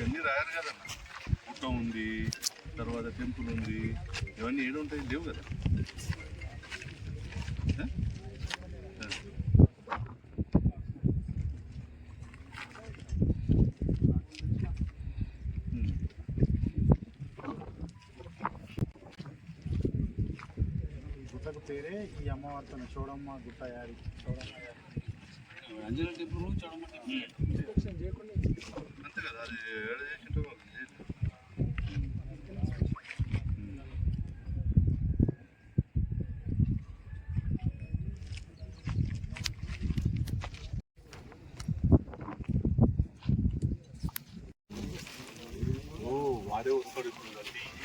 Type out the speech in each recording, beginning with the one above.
ఇవన్నీ రాయారు కదన్న గుట్ట ఉంది తర్వాత టెంపుల్ ఉంది ఇవన్నీ ఏడు ఉంటాయి లేవు కదా. గుట్టకు పేరే ఈ అమ్మవారితో చూడమ్మ గుట్ట యారి చూడమ్మ యారి అంజనా టెంపుల్ చూడమంటే అంతే కదా అది ఏడ చేసింటో.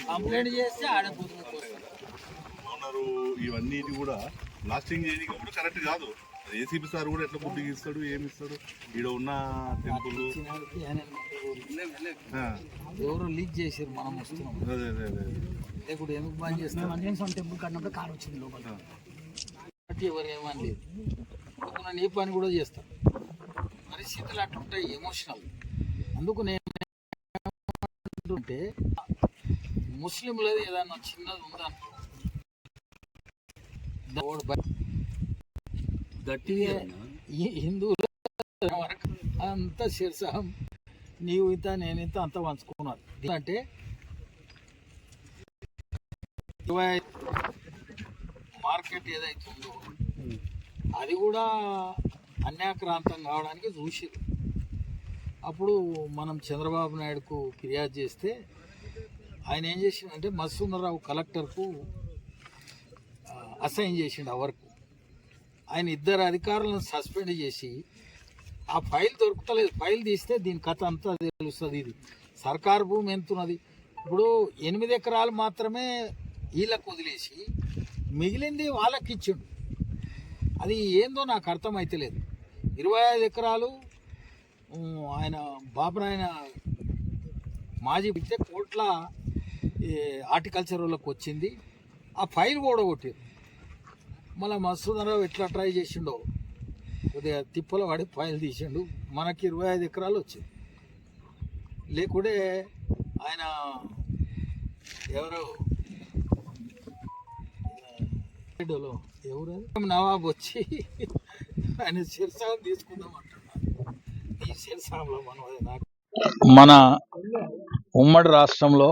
కంప్లైంట్ చేస్తే ఆడ ఓనరు ఇవన్నీ ఇది కూడా లాస్టింగ్ చేయడానికి కూడా కరెక్ట్ కాదు. ఏసీపీ సార్ కూడా ఎట్లా ఫుడ్ ఇస్తాడు? ఏమి ఇస్తాడు? ఈడ ఉన్న టెంపుల్. ఎవరు లీక్ చేసారు మనం వస్తున్నాం. అదే ఎందుకు బంద్ చేస్తాం అంజనేయ స్వామి టెంపుల్ కట్టినప్పుడు కార్ వచ్చింది లోపల. కాబట్టి ఎవరు ఏమని లేదు. నీ పని కూడా చేస్తాను పరిస్థితులు అట్లుంటాయి ఎమోషనల్ అందుకు నేను అంటుంటే ముస్లింలది ఏదన్నా చిన్నది ఉందా గట్టిగా హిందువుల అంత శిరసాహం నీవు ఇంత నేను ఇంత అంత పంచుకున్నారు. అంటే మార్కెట్ ఏదైతే ఉందో అది కూడా అన్యాక్రాంతం కావడానికి చూసిరు అప్పుడు మనం చంద్రబాబు నాయుడుకు ఫిర్యాదు చేస్తే ఆయన ఏం చేసిండంటే మత్స్సుందరరావు కలెక్టర్కు అసైన్ చేసిండు ఆ వర్క్. ఆయన ఇద్దరు అధికారులను సస్పెండ్ చేసి ఆ ఫైల్ దొరుకుతలేదు. ఫైల్ తీస్తే దీని కథ అంతా తెలుస్తుంది ఇది. సర్కారు భూమి ఎంతున్నది? ఇప్పుడు ఎనిమిది ఎకరాలు మాత్రమే వీళ్ళకు వదిలేసి మిగిలింది వాళ్ళకి ఇచ్చిండు అది ఏందో నాకు అర్థమైతలేదు. ఇరవై ఐదు ఎకరాలు ఆయన బాబునాయన మాజీ ఇస్తే కోట్ల ఈ హార్టికల్చర్ వాళ్ళకి వచ్చింది. ఆ ఫైల్ కూడా కొట్టారు. మళ్ళీ మసూదరావు ఎట్లా ట్రై చేసిండో? కొద్దిగా తిప్పల పడి పాయలు తీసిండు. మనకి ఇరవై ఐదు ఎకరాలు వచ్చింది. లేకుంటే ఆయన ఎవరు? రెడ్డిలో ఎవరు? నవాబ్ వచ్చి ఆయన శిరసాగం తీసుకుందాం అంటున్నారు ఈ శిరసాంలో మనం మన ఉమ్మడి రాష్ట్రంలో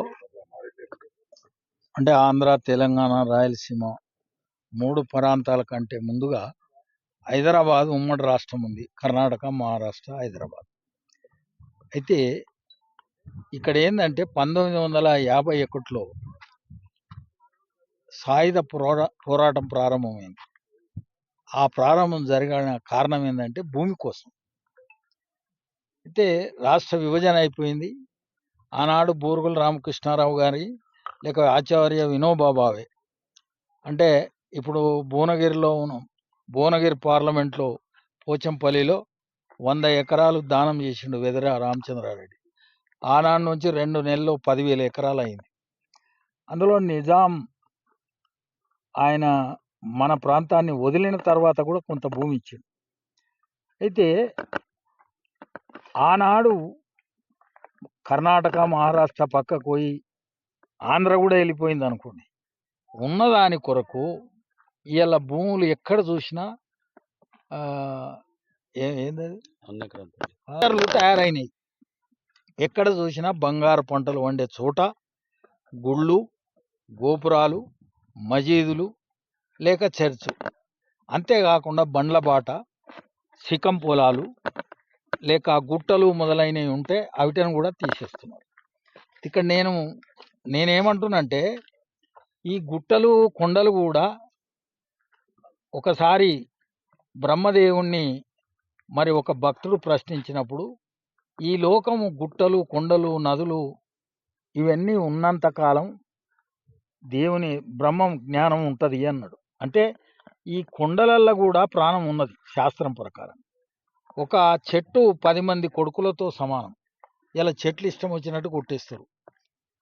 అంటే ఆంధ్ర తెలంగాణ రాయలసీమ మూడు ప్రాంతాల కంటే ముందుగా హైదరాబాద్ ఉమ్మడి రాష్ట్రం ఉంది. కర్ణాటక మహారాష్ట్ర హైదరాబాద్. అయితే ఇక్కడ ఏంటంటే పంతొమ్మిది వందల యాభై ఒకటిలో సాయుధ పోరా పోరాటం ప్రారంభమైంది. ఆ ప్రారంభం జరిగిన కారణం ఏంటంటే భూమి కోసం. అయితే రాష్ట్ర విభజన అయిపోయింది. ఆనాడు బూరుగుల రామకృష్ణారావు గారి లేక ఆచార్య వినోబా భావే అంటే ఇప్పుడు భువనగిరిలో ఉన్న భువనగిరి పార్లమెంట్లో పోచంపల్లిలో వంద ఎకరాలు దానం చేసిండు వెదర రామచంద్రారెడ్డి. ఆనాడు నుంచి రెండు నెలలు పదివేల ఎకరాలు అయింది అందులో నిజాం ఆయన మన ప్రాంతాన్ని వదిలిన తర్వాత కూడా కొంత భూమి ఇచ్చిండు. అయితే ఆనాడు కర్ణాటక మహారాష్ట్ర పక్కకు పోయి ఆంధ్ర కూడా వెళ్ళిపోయింది అనుకోండి ఉన్నదాని కొరకు ఇవాళ భూములు ఎక్కడ చూసినా ఆ, ఏ- ఏందది? బంగారులు తయారైనాయి. ఎక్కడ చూసినా బంగారు పంటలు వండే చోట గుళ్ళు గోపురాలు మసీదులు లేక చర్చ్. అంతేకాకుండా బండ్ల బాట సికం పొలాలు లేక గుట్టలు మొదలైనవి ఉంటే అవిటను కూడా తీసేస్తున్నారు. ఇక్కడ నేను నేనేమంటున్నంటే ఈ గుట్టలు కొండలు కూడా ఒకసారి బ్రహ్మదేవుణ్ణి మరి ఒక భక్తుడు ప్రశ్నించినప్పుడు ఈ లోకము గుట్టలు కొండలు నదులు ఇవన్నీ ఉన్నంత కాలం దేవుని బ్రహ్మం జ్ఞానం ఉంటుంది అన్నాడు. అంటే ఈ కొండలల్లో కూడా ప్రాణం ఉన్నది శాస్త్రం ప్రకారం. ఒక చెట్టు పది మంది కొడుకులతో సమానం. ఇలా చెట్లు ఇష్టం వచ్చినట్టు కొట్టేస్తారు.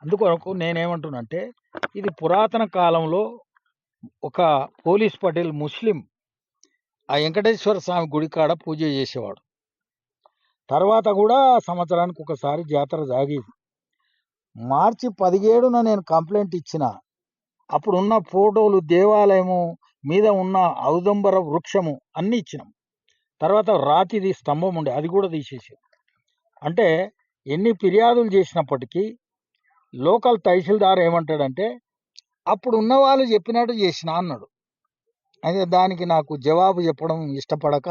అందుకొరకు నేనేమంటున్నంటే ఇది పురాతన కాలంలో ఒక పోలీస్ పటేల్ ముస్లిం ఆ వెంకటేశ్వర స్వామి గుడి కాడ పూజ చేసేవాడు. తర్వాత కూడా సంవత్సరానికి ఒకసారి జాతర సాగేది. మార్చి పదిహేడున నేను కంప్లైంట్ ఇచ్చిన. అప్పుడున్న ఫోటోలు దేవాలయము మీద ఉన్న ఔదంబర వృక్షము అన్నీ ఇచ్చినాం. తర్వాత రాతిది స్తంభం ఉండే అది కూడా తీసేసి అంటే ఎన్ని ఫిర్యాదులు చేసినప్పటికీ లోకల్ తహసీల్దార్ ఏమంటాడంటే అప్పుడు ఉన్న వాళ్ళు చెప్పినట్టు చేసిన అన్నాడు. అయితే దానికి నాకు జవాబు చెప్పడం ఇష్టపడక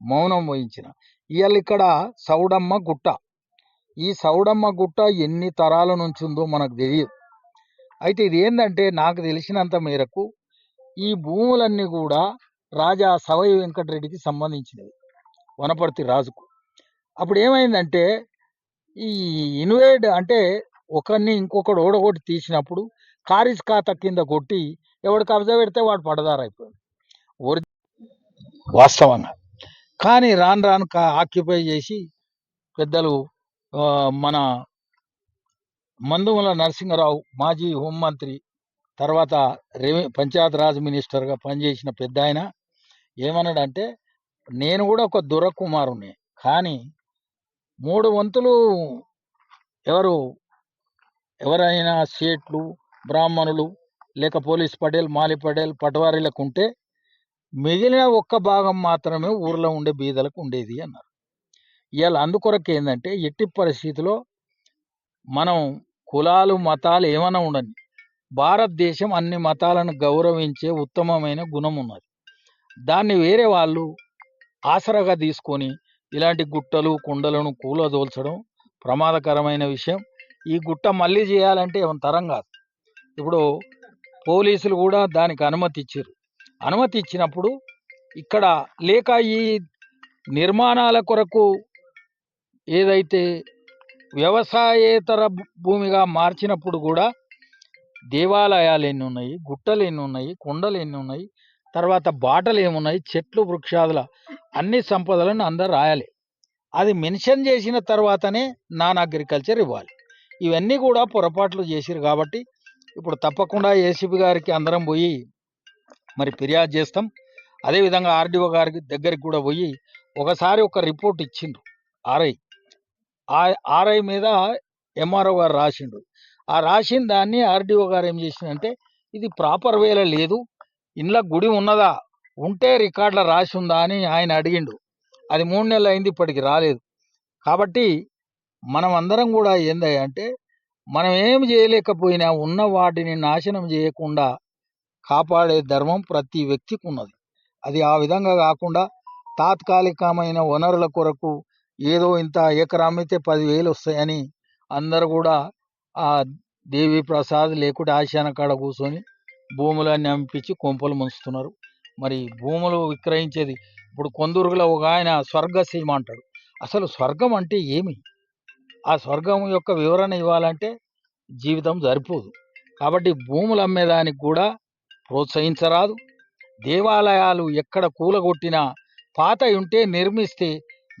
మౌనం వహించిన. ఇవాళ ఇక్కడ సౌడమ్మ గుట్ట. ఈ సౌడమ్మ గుట్ట ఎన్ని తరాల నుంచి ఉందో మనకు తెలియదు. అయితే ఇది ఏంటంటే నాకు తెలిసినంత మేరకు ఈ భూములన్నీ కూడా రాజా సవై వెంకటరెడ్డికి సంబంధించినవి. వనపర్తి రాజుకు. అప్పుడు ఏమైందంటే ఈ ఇన్వేడ్ అంటే ఒకరిని ఇంకొకడు ఓడగొట్టి తీసినప్పుడు కారిస్ ఖాతా కింద కొట్టి ఎవడు కబ్జా పెడితే వాడు పడదారైపోయాడు. ఒరి వాస్తవంగా కానీ రాను రాను కా- ఆక్యుపై చేసి పెద్దలు మన మందుమల నరసింహరావు మాజీ హోంమంత్రి తర్వాత రెవె పంచాయత్ రాజ్ మినిస్టర్గా పనిచేసిన పెద్ద ఆయన ఏమన్నాడంటే నేను కూడా ఒక దురకుమారుని కానీ మూడు వంతులు ఎవరు ఎవరైనా సేట్లు బ్రాహ్మణులు లేక పోలీస్ పటేల్ మాలి పటేల్ పటవారీలకు ఉంటే మిగిలిన ఒక్క భాగం మాత్రమే ఊర్లో ఉండే బీదలకు ఉండేది అన్నారు. ఇవాళ అందుకొరకు ఏంటంటే ఎట్టి పరిస్థితిలో మనం కులాలు మతాలు ఏమైనా ఉండని భారతదేశం అన్ని మతాలను గౌరవించే ఉత్తమమైన గుణం ఉన్నది. దాన్ని వేరే వాళ్ళు ఆసరాగా తీసుకొని ఇలాంటి గుట్టలు కుండలను కూలదోల్చడం ప్రమాదకరమైన విషయం. ఈ గుట్ట మళ్ళీ చేయాలంటే ఏమంతరం కాదు. ఇప్పుడు పోలీసులు కూడా దానికి అనుమతి ఇచ్చారు అనుమతి ఇచ్చినప్పుడు ఇక్కడ లేక ఈ నిర్మాణాల కొరకు ఏదైతే వ్యవసాయేతర భూమిగా మార్చినప్పుడు కూడా దేవాలయాలు ఎన్ని ఉన్నాయి గుట్టలు ఎన్ని ఉన్నాయి కొండలు ఎన్ని ఉన్నాయి తర్వాత బాటలు ఏమున్నాయి చెట్లు వృక్షాదుల అన్ని సంపదలను అందరు రాయాలి. అది మెన్షన్ చేసిన తర్వాతనే నాన్ అగ్రికల్చర్ ఇవ్వాలి. ఇవన్నీ కూడా పొరపాట్లు చేసిరు కాబట్టి ఇప్పుడు తప్పకుండా ఏసీపీ గారికి అందరం పోయి మరి ఫిర్యాదు చేస్తాం. అదేవిధంగా ఆర్డీఓ గారికి దగ్గరికి కూడా పోయి ఒకసారి ఒక రిపోర్ట్ ఇచ్చిండు ఆర్ఐ. ఆ ఆర్ఐ మీద ఎంఆర్ఓ గారు రాసిండు ఆ రాసిన దాన్ని ఆర్డీఓ గారు ఏం చేసిందంటే ఇది ప్రాపర్ వేలో లేదు ఇంట్లో గుడి ఉన్నదా ఉంటే రికార్డులో రాసి ఉందా అని ఆయన అడిగిండు. అది మూడు నెలలు అయింది ఇప్పటికి రాలేదు. కాబట్టి మనం అందరం కూడా ఏంది అంటే మనం ఏం చేయలేకపోయినా ఉన్న వాటిని నాశనం చేయకుండా కాపాడే ధర్మం ప్రతి వ్యక్తికి ఉన్నది అది ఆ విధంగా కాకుండా తాత్కాలికమైన వనరుల కొరకు ఏదో ఇంత ఎకరా అమ్మితే పదివేలు వస్తాయని అందరు కూడా ఆ దేవి ప్రసాద్ లేకుంటే ఆశాన కాడ కూర్చొని భూములన్నీ అమ్మిపించి కొంపలు ముంచుతున్నారు. మరి భూములు విక్రయించేది ఇప్పుడు కొందరుగులో ఒక ఆయన స్వర్గసీమ అంటాడు. అసలు స్వర్గం అంటే ఏమి? ఆ స్వర్గం యొక్క వివరణ ఇవ్వాలంటే జీవితం సరిపోదు. కాబట్టి భూములు అమ్మేదానికి కూడా ప్రోత్సహించరాదు. దేవాలయాలు ఎక్కడ కూలగొట్టినా పాత ఉంటే నిర్మిస్తే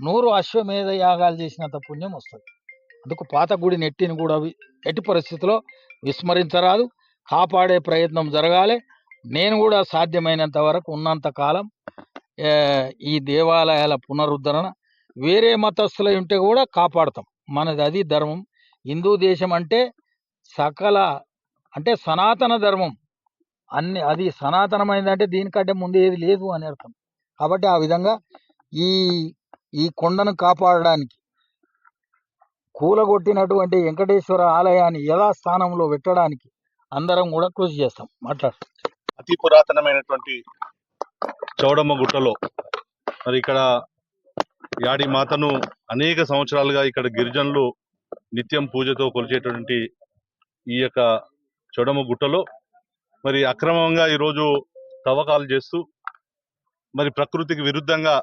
నూరు అశ్వమేధ యాగాలు చేసినంత పుణ్యం వస్తుంది. అందుకు పాత గుడి నెట్టిని కూడా ఎట్టి పరిస్థితిలో విస్మరించరాదు. కాపాడే ప్రయత్నం జరగాలి. నేను కూడా సాధ్యమైనంత వరకు ఉన్నంత కాలం ఈ దేవాలయాల పునరుద్ధరణ వేరే మతస్థులై ఉంటే కూడా కాపాడతాం. మనది అది ధర్మం. హిందూ దేశం అంటే సకల అంటే సనాతన ధర్మం. అన్ని అది సనాతనమైందంటే దీనికంటే ముందు ఏది లేదు అని అర్థం. కాబట్టి ఆ విధంగా ఈ ఈ కొండను కాపాడడానికి కూలగొట్టినటువంటి వెంకటేశ్వర ఆలయాన్ని యథాస్థానంలో పెట్టడానికి అందరం కూడా కృషి చేస్తాం. మాట్లాడు అతి పురాతనమైనటువంటి చౌడమ్మ గుట్టలో. మరి ఇక్కడ యాడి మాతను అనేక సంవత్సరాలుగా ఇక్కడ గిరిజనులు నిత్యం పూజతో కొలిచేటువంటి ఈ యొక్క చొడమ గుట్టలో మరి అక్రమంగా ఈరోజు తవ్వకాలు చేస్తూ మరి ప్రకృతికి విరుద్ధంగా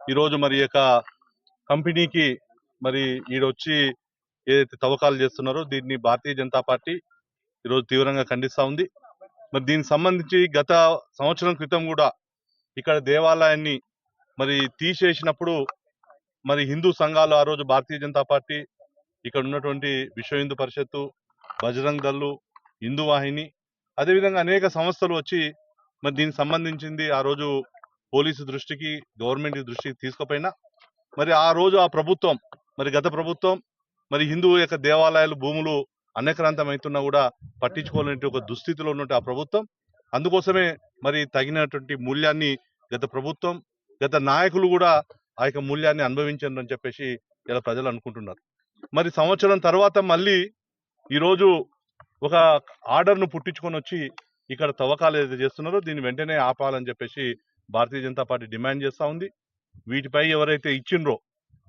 ఈరోజు మరి యొక్క కంపెనీకి మరి ఈడొచ్చి ఏదైతే తవ్వకాలు చేస్తున్నారో దీన్ని భారతీయ జనతా పార్టీ ఈరోజు తీవ్రంగా ఖండిస్తూ ఉంది. మరి దీనికి సంబంధించి గత సంవత్సరం క్రితం కూడా ఇక్కడ దేవాలయాన్ని మరి తీసేసినప్పుడు మరి హిందూ సంఘాలు ఆ రోజు భారతీయ జనతా పార్టీ ఇక్కడ ఉన్నటువంటి విశ్వ హిందూ పరిషత్తు బజరంగ్ దళ్ళు హిందూ వాహిని అదేవిధంగా అనేక సంస్థలు వచ్చి మరి దీనికి సంబంధించింది ఆ రోజు పోలీసు దృష్టికి గవర్నమెంట్ దృష్టికి తీసుకుపోయినా మరి ఆ రోజు ఆ ప్రభుత్వం మరి గత ప్రభుత్వం మరి హిందూ యొక్క దేవాలయాలు భూములు అనేకరాంతమవుతున్నా కూడా పట్టించుకోలేని ఒక దుస్థితిలో ఉన్నట్టు ఆ ప్రభుత్వం. అందుకోసమే మరి తగినటువంటి మూల్యాన్ని గత ప్రభుత్వం గత నాయకులు కూడా ఆ యొక్క మూల్యాన్ని అనుభవించండి అని చెప్పేసి ఇలా ప్రజలు అనుకుంటున్నారు. మరి సంవత్సరం తర్వాత మళ్ళీ ఈరోజు ఒక ఆర్డర్ను పుట్టించుకొని వచ్చి ఇక్కడ తవ్వకాలు ఏదైతే చేస్తున్నారో దీన్ని వెంటనే ఆపాలని చెప్పేసి భారతీయ జనతా పార్టీ డిమాండ్ చేస్తూ ఉంది. వీటిపై ఎవరైతే ఇచ్చిండ్రో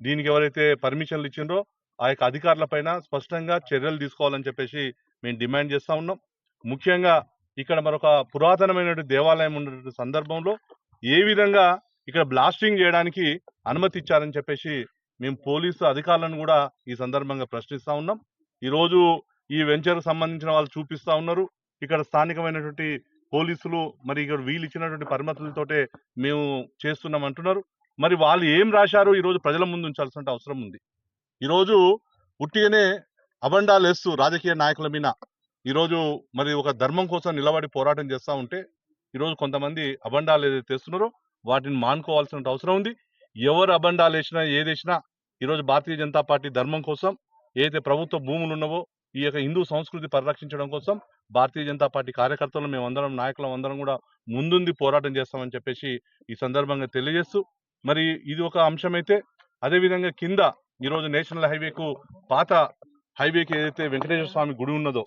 దీనికి ఎవరైతే పర్మిషన్లు ఇచ్చిండ్రో ఆ యొక్క అధికారుల పైన స్పష్టంగా చర్యలు తీసుకోవాలని చెప్పేసి మేము డిమాండ్ చేస్తూ ఉన్నాం. ముఖ్యంగా ఇక్కడ మరొక పురాతనమైనటువంటి దేవాలయం ఉన్నటువంటి సందర్భంలో ఏ విధంగా ఇక్కడ బ్లాస్టింగ్ చేయడానికి అనుమతి ఇచ్చారని చెప్పేసి మేము పోలీసు అధికారులను కూడా ఈ సందర్భంగా ప్రశ్నిస్తా ఉన్నాం. ఈరోజు ఈ వెంచర్ సంబంధించిన వాళ్ళు చూపిస్తా ఉన్నారు. ఇక్కడ స్థానికమైనటువంటి పోలీసులు మరి ఇక్కడ వీళ్ళు ఇచ్చినటువంటి పరిమితులతోటే మేము చేస్తున్నాం అంటున్నారు. మరి వాళ్ళు ఏం రాశారు? ఈరోజు ప్రజల ముందు ఉంచాల్సిన అవసరం ఉంది. ఈరోజు ఉట్టిగానే అబండాలు వేస్తూ రాజకీయ నాయకుల మీద ఈరోజు మరి ఒక ధర్మం కోసం నిలబడి పోరాటం చేస్తూ ఉంటే ఈరోజు కొంతమంది అబండాలు ఏదైతే తెస్తున్నారో వాటిని మానుకోవాల్సిన అవసరం ఉంది. ఎవరు అబండాలు వేసినా ఏది వేసినా ఈరోజు భారతీయ జనతా పార్టీ ధర్మం కోసం ఏదైతే ప్రభుత్వ భూములు ఉన్నావో ఈ యొక్క హిందూ సంస్కృతి పరిరక్షించడం కోసం భారతీయ జనతా పార్టీ కార్యకర్తలు మేమందరం నాయకులం అందరం కూడా ముందుంది పోరాటం చేస్తామని చెప్పేసి ఈ సందర్భంగా తెలియజేస్తూ మరి ఇది ఒక అంశమైతే అదేవిధంగా కింద ఈరోజు నేషనల్ హైవేకు పాత హైవేకి ఏదైతే వెంకటేశ్వర స్వామి గుడి ఉన్నదో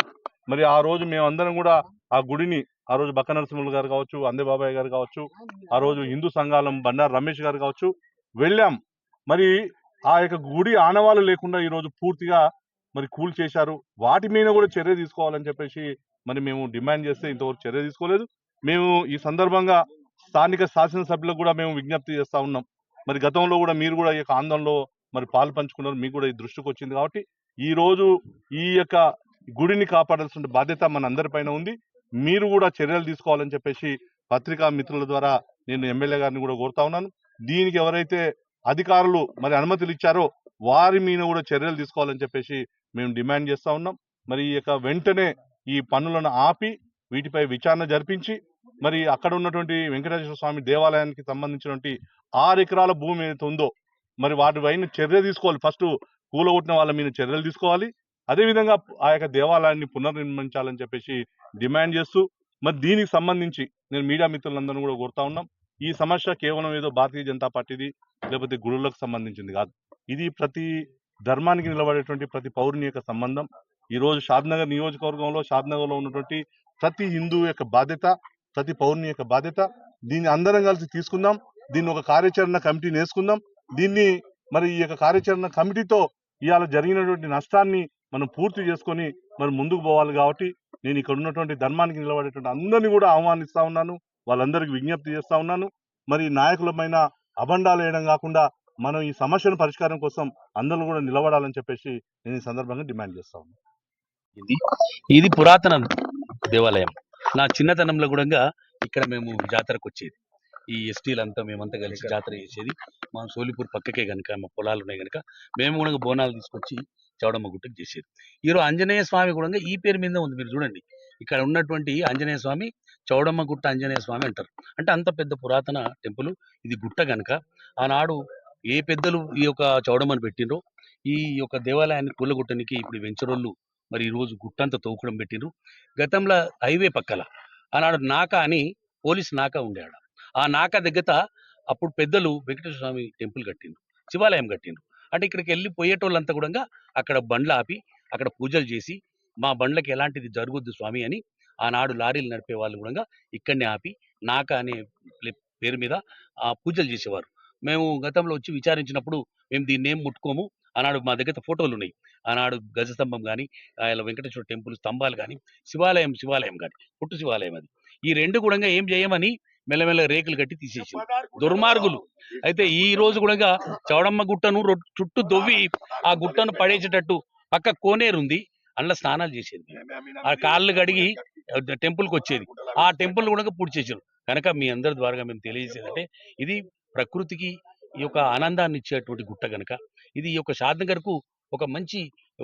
మరి ఆ రోజు మేమందరం కూడా ఆ గుడిని ఆ రోజు బక్క నరసింహులు గారు కావచ్చు అందే బాబాయ్ గారు కావచ్చు ఆ రోజు హిందూ సంఘాలం బండారు రమేష్ గారు కావచ్చు వెళ్ళాం. మరి ఆ యొక్క గుడి ఆనవాళ్ళు లేకుండా ఈ రోజు పూర్తిగా మరి కూల్ చేశారు. వాటి మీద కూడా చర్య తీసుకోవాలని చెప్పేసి మరి మేము డిమాండ్ చేస్తే ఇంతవరకు చర్య తీసుకోలేదు. మేము ఈ సందర్భంగా స్థానిక శాసనసభ్యులకు కూడా మేము విజ్ఞప్తి చేస్తా ఉన్నాం. మరి గతంలో కూడా మీరు కూడా ఈ యొక్క ఆందోళనలో మరి పాలు పంచుకున్నారు. మీకు కూడా ఈ దృష్టికి వచ్చింది కాబట్టి ఈ రోజు ఈ యొక్క గుడిని కాపాడాల్సిన బాధ్యత మన అందరిపైన ఉంది. మీరు కూడా చర్యలు తీసుకోవాలని చెప్పేసి పత్రికా మిత్రుల ద్వారా నేను ఎమ్మెల్యే గారిని కూడా కోరుతా ఉన్నాను. దీనికి ఎవరైతే అధికారులు మరి అనుమతులు ఇచ్చారో వారి మీద కూడా చర్యలు తీసుకోవాలని చెప్పేసి మేము డిమాండ్ చేస్తూ ఉన్నాం. మరి ఈ యొక్క వెంటనే ఈ పనులను ఆపి వీటిపై విచారణ జరిపించి మరి అక్కడ ఉన్నటువంటి వెంకటేశ్వర స్వామి దేవాలయానికి సంబంధించినటువంటి ఆరు ఎకరాల భూమి ఏదైతే ఉందో మరి వాటి పైన చర్య తీసుకోవాలి. ఫస్ట్ కూలగొట్టిన వాళ్ళ మీద చర్యలు తీసుకోవాలి. అదేవిధంగా ఆ యొక్క దేవాలయాన్ని పునర్నిర్మించాలని చెప్పేసి డిమాండ్ చేస్తూ మరి దీనికి సంబంధించి నేను మీడియా మిత్రులందరూ కూడా కోరుతా ఉన్నాం. ఈ సమస్య కేవలం ఏదో భారతీయ జనతా పార్టీది లేకపోతే గురువులకు సంబంధించింది కాదు. ఇది ప్రతి ధర్మానికి నిలబడేటువంటి ప్రతి పౌరుని యొక్క సంబంధం. ఈ రోజు షాద్నగర్ నియోజకవర్గంలో షాద్నగర్లో ఉన్నటువంటి ప్రతి హిందూ యొక్క బాధ్యత ప్రతి పౌరుని యొక్క బాధ్యత దీన్ని అందరం కలిసి తీసుకుందాం. దీన్ని ఒక కార్యాచరణ కమిటీని వేసుకుందాం దీన్ని మరి ఈ యొక్క కార్యాచరణ కమిటీతో ఇవాళ జరిగినటువంటి నష్టాన్ని మనం పూర్తి చేసుకొని మరి ముందుకు పోవాలి కాబట్టి నేను ఇక్కడ ఉన్నటువంటి ధర్మానికి నిలబడేటువంటి అందరినీ కూడా ఆహ్వానిస్తా ఉన్నాను. వాళ్ళందరికీ విజ్ఞప్తి చేస్తా ఉన్నాను. మరి నాయకులమైన అబండాలు వేయడం కాకుండా మనం ఈ సమస్యను పరిష్కారం కోసం అందరూ కూడా నిలబడాలని చెప్పేసి నేను ఈ సందర్భంగా డిమాండ్ చేస్తా ఉన్నాను. ఇది ఇది పురాతన దేవాలయం. నా చిన్నతనంలో కూడా ఇక్కడ మేము జాతరకు వచ్చేది. ఈ ఎస్టీలంతా మేమంతా కలిసి జాతర చేసేది. మా సోలిపూర్ పక్కకే కనుక మా పొలాలు ఉన్నాయి కనుక మేము కూడా బోనాలు తీసుకొచ్చి చౌడమ్మ గుట్టకు చేసేది. ఈరోజు ఆంజనేయ స్వామి కూడా ఈ పేరు మీద ఉంది మీరు చూడండి. ఇక్కడ ఉన్నటువంటి ఆంజనేయ స్వామి చౌడమ్మ గుట్ట ఆంజనేయ స్వామి అంటారు. అంటే అంత పెద్ద పురాతన టెంపుల్. ఇది గుట్ట కనుక ఆనాడు ఏ పెద్దలు ఈ యొక్క చౌడమ్మని పెట్టిండ్రో ఈ యొక్క దేవాలయాన్ని కూలగొట్టనికి ఇప్పుడు వెంచరోళ్ళు మరి ఈ రోజు గుట్టంతా తోకడం పెట్టిండ్రు గతంలో హైవే పక్కల. ఆనాడు నాక అని పోలీస్ నాక ఉండేవాడు. ఆ నాక దగ్గర అప్పుడు పెద్దలు వెంకటేశ్వర స్వామి టెంపుల్ కట్టిండు శివాలయం కట్టిండు అంటే ఇక్కడికి వెళ్ళి పోయేటోళ్ళంతా కూడా అక్కడ బండ్లు ఆపి అక్కడ పూజలు చేసి మా బండ్లకి ఎలాంటిది జరుగుద్దు స్వామి అని ఆనాడు లారీలు నడిపే వాళ్ళు కూడా ఇక్కడనే ఆపి నాక అనే పేరు మీద ఆ పూజలు చేసేవారు. మేము గతంలో వచ్చి విచారించినప్పుడు మేము దీన్ని ఏం ముట్టుకోము ఆనాడు మా దగ్గర ఫోటోలు ఉన్నాయి ఆనాడు గజ స్తంభం కానీ ఆయన వెంకటేశ్వర టెంపుల్ స్తంభాలు కానీ శివాలయం శివాలయం కానీ పుట్టు శివాలయం అది. ఈ రెండు కూడా ఏం చేయమని మెల్లమెల్ల రేకులు కట్టి తీసేసి దుర్మార్గులు. అయితే ఈ రోజు కూడా చౌడమ్మ గుట్టను చుట్టూ దొవ్వి ఆ గుట్టను పడేసేటట్టు పక్క కోనేరు ఉంది. అందులో స్నానాలు చేసేది. ఆ కాళ్ళు కడిగి టెంపుల్కి వచ్చేది. ఆ టెంపుల్ కూడా పూర్తి చేసారు. కనుక మీ అందరి ద్వారా మేము తెలియజేసేది అంటే ఇది ప్రకృతికి ఈ యొక్క ఆనందాన్ని ఇచ్చేటువంటి గుట్ట గనక ఇది ఈ యొక్క షాద్నగర్కు ఒక మంచి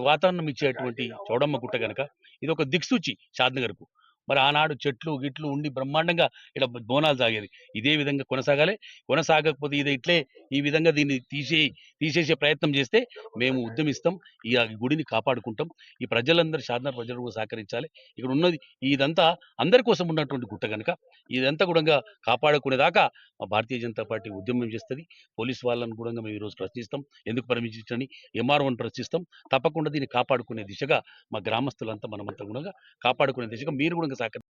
వాతావరణం ఇచ్చేటువంటి చౌడమ్మ గుట్ట గనక ఇది ఒక దిక్సూచి షాద్నగర్కు మరి ఆనాడు చెట్లు గిట్లు ఉండి బ్రహ్మాండంగా ఇక్కడ బోనాలు సాగేది. ఇదే విధంగా కొనసాగాలి. కొనసాగకపోతే ఇది ఇట్లే ఈ విధంగా దీన్ని తీసే తీసేసే ప్రయత్నం చేస్తే మేము ఉద్యమిస్తాం. ఈ ఆ గుడిని కాపాడుకుంటాం. ఈ ప్రజలందరూ సాధారణ ప్రజలు కూడా సహకరించాలి. ఇక్కడ ఉన్నది ఇదంతా అందరి కోసం ఉన్నటువంటి గుట్ట కనుక ఇదంతా కూడా కాపాడుకునేదాకా మా భారతీయ జనతా పార్టీ ఉద్యమం చేస్తుంది. పోలీస్ వాళ్ళని కూడా మేము ఈరోజు ప్రశ్నిస్తాం. ఎందుకు పర్మిషన్ ఎంఆర్ఓని ప్రశ్నిస్తాం. తప్పకుండా దీన్ని కాపాడుకునే దిశగా మా గ్రామస్తులంతా మనమంతా కూడా కాపాడుకునే దిశగా మీరు కూడా gesagt